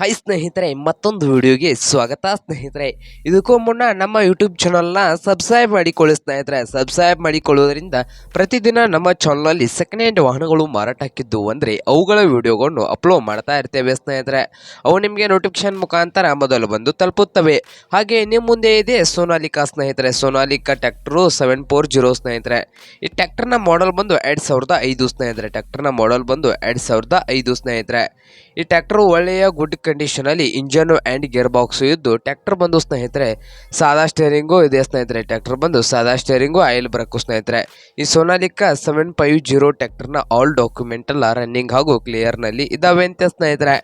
High ಸ್ನೇಹಿತರೆ, ಮತ್ತೊಂದು ವಿಡಿಯೋಗೆ ಸ್ವಾಗತ ಸ್ನೇಹಿತರೆ. ಇದಕ್ಕೂ ಮುನ್ನ ನಮ್ಮ ಯೂಟ್ಯೂಬ್ ಚಾನಲ್ನ ಸಬ್ಸ್ಕ್ರೈಬ್ ಮಾಡಿಕೊಳ್ಳಿ ಸ್ನೇಹಿತರೆ. ಸಬ್ಸ್ಕ್ರೈಬ್ ಮಾಡಿಕೊಳ್ಳುವುದರಿಂದ ಪ್ರತಿದಿನ ನಮ್ಮ ಚಾನಲಲ್ಲಿ ಸೆಕೆಂಡ್ ಹ್ಯಾಂಡ್ ವಾಹನಗಳು ಮಾರಾಟಕ್ಕಿದ್ದು ಅಂದರೆ ಅವುಗಳ ವಿಡಿಯೋಗಳನ್ನು ಅಪ್ಲೋಡ್ ಮಾಡ್ತಾ ಇರ್ತೇವೆ ಸ್ನೇಹಿತರೆ. ಅವು ನಿಮಗೆ ನೋಟಿಫಿಕೇಶನ್ ಮುಖಾಂತರ ಮೊದಲು ಬಂದು ತಲುಪುತ್ತವೆ. ಹಾಗೆ ನಿಮ್ಮ ಮುಂದೆ ಇದೆ ಸೋನಾಲಿಕಾ ಸ್ನೇಹಿತರೆ. Sonalika tractor seven four zero ಸ್ನೇಹಿತರೆ. ಈ ಟ್ಯಾಕ್ಟರ್ನ ಮಾಡೆಲ್ ಬಂದು ಎರಡು ಸಾವಿರದ ಐದು ಸ್ನೇಹಿತರೆ. ಟ್ಯಾಕ್ಟರ್ನ ಮಾಡೆಲ್ ಬಂದು ಎರಡು ಸಾವಿರದ ಐದು ಸ್ನೇಹಿತರೆ. ಈ ಟ್ಯಾಕ್ಟರ್ ಒಳ್ಳೆಯ ಗುಡ್ ಕಂಡೀಷನ್ ಅಲ್ಲಿ ಇಂಜನ್ ಆ್ಯಂಡ್ ಗೇರ್ ಬಾಕ್ಸ್ ಇದ್ದು ಟ್ರ್ಯಾಕ್ಟರ್ ಬಂದು ಸ್ನೇಹಿತರೆ, ಸಾದಾ ಸ್ಟೇರಿಂಗು ಇದೆ ಸ್ನೇಹಿತರೆ ಟ್ರ್ಯಾಕ್ಟರ್ ಬಂದು ಸಾದಾ ಸ್ಟೇರಿಂಗು ಆಯಿಲ್ ಬ್ರೇಕು ಸ್ನೇಹಿತರೆ. ಈ ಸೋನಾಲಿಕಾ ಸೆವೆನ್ ಫೈವ್ ಜೀರೋ ಟ್ರ್ಯಾಕ್ಟರ್ನ ಆಲ್ ಡಾಕ್ಯುಮೆಂಟ್ ಎಲ್ಲ ರನ್ನಿಂಗ್ ಹಾಗೂ ಕ್ಲಿಯರ್ನಲ್ಲಿ ಇದಾವೆ ಅಂತ ಸ್ನೇಹಿತರೆ.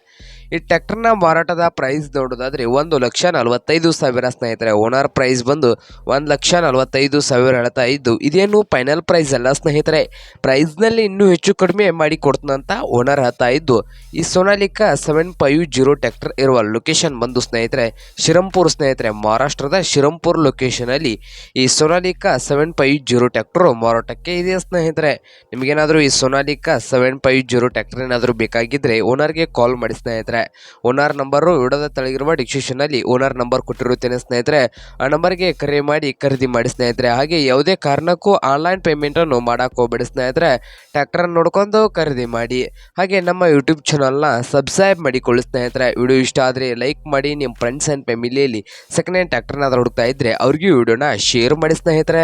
ಈ ಟ್ರ್ಯಾಕ್ಟರ್ನ ಮಾರಾಟದ ಪ್ರೈಸ್ ನೋಡೋದಾದರೆ ಒಂದು ಲಕ್ಷ ನಲವತ್ತೈದು ಸಾವಿರ ಸ್ನೇಹಿತರೆ. ಓನರ್ ಪ್ರೈಸ್ ಬಂದು ಒಂದು ಲಕ್ಷ ನಲವತ್ತೈದು ಸಾವಿರ ಹೇಳ್ತಾ ಇದ್ದು, ಇದೇನು ಫೈನಲ್ ಪ್ರೈಸ್ ಅಲ್ಲ ಸ್ನೇಹಿತರೆ. ಪ್ರೈಸ್ನಲ್ಲಿ ಇನ್ನೂ ಹೆಚ್ಚು ಕಡಿಮೆ ಮಾಡಿ ಕೊಡ್ತಾನಂತ ಓನರ್ ಹೇಳ್ತಾ ಇದ್ದು, ಈ Sonalika seven five zero tractor ಇರುವ ಲೊಕೇಶನ್ ಬಂದು ಸ್ನೇಹಿತರೆ, ಶಿರಂಪುರ್ ಸ್ನೇಹಿತರೆ, ಮಹಾರಾಷ್ಟ್ರದ ಶಿರಂಪುರ್ ಲೊಕೇಶನಲ್ಲಿ ಈ Sonalika seven five zero tractor ಮಾರಾಟಕ್ಕೆ ಇದೆ ಸ್ನೇಹಿತರೆ? ನಿಮಗೇನಾದರೂ ಈ Sonalika seven five zero tractor ಏನಾದರೂ ಬೇಕಾಗಿದ್ದರೆ ಓನರ್ಗೆ ಕಾಲ್ ಮಾಡಿ ಸ್ನೇಹಿತರೆ. ಓನರ್ ನಂಬರು ವಿಡೋದ ತಳಗಿರುವ ಡಿಸ್ಕ್ರಿಪ್ಷನಲ್ಲಿ ಓನರ್ ನಂಬರ್ ಕೊಟ್ಟಿರುತ್ತೇನೆ ಸ್ನೇಹಿತರೆ. ಆ ನಂಬರ್ಗೆ ಕರೆ ಮಾಡಿ ಖರೀದಿ ಮಾಡಿ ಸ್ನೇಹಿತರೆ. ಹಾಗೆ ಯಾವುದೇ ಕಾರಣಕ್ಕೂ ಆನ್ಲೈನ್ ಪೇಮೆಂಟನ್ನು ಮಾಡೋಕೆ ಹೋಗ್ಬೇಡಿ ಸ್ನೇಹಿತರೆ. ಟ್ರ್ಯಾಕ್ಟರ್ ನೋಡ್ಕೊಂಡು ಖರೀದಿ ಮಾಡಿ. ಹಾಗೆ ನಮ್ಮ ಯೂಟ್ಯೂಬ್ ಚಾನಲ್ನ ಸಬ್ಸ್ಕ್ರೈಬ್ ಮಾಡಿಕೊಳ್ಳಿ ಸ್ನೇಹಿತರೆ. ವಿಡಿಯೋ ಇಷ್ಟ ಆದರೆ ಲೈಕ್ ಮಾಡಿ, ನಿಮ್ಮ ಫ್ರೆಂಡ್ಸ್ ಆ್ಯಂಡ್ ಫ್ಯಾಮಿಲಿಯಲ್ಲಿ ಸೆಕೆಂಡ್ ಹ್ಯಾಂಡ್ ಟ್ಯಾಕ್ಟರ್ನಾದ್ರೂ ಹುಡುಕ್ತಾ ಇದ್ದರೆ ಅವ್ರಿಗೂ ವಿಡಿಯೋನ ಶೇರ್ ಮಾಡಿ ಸ್ನೇಹಿತರೆ.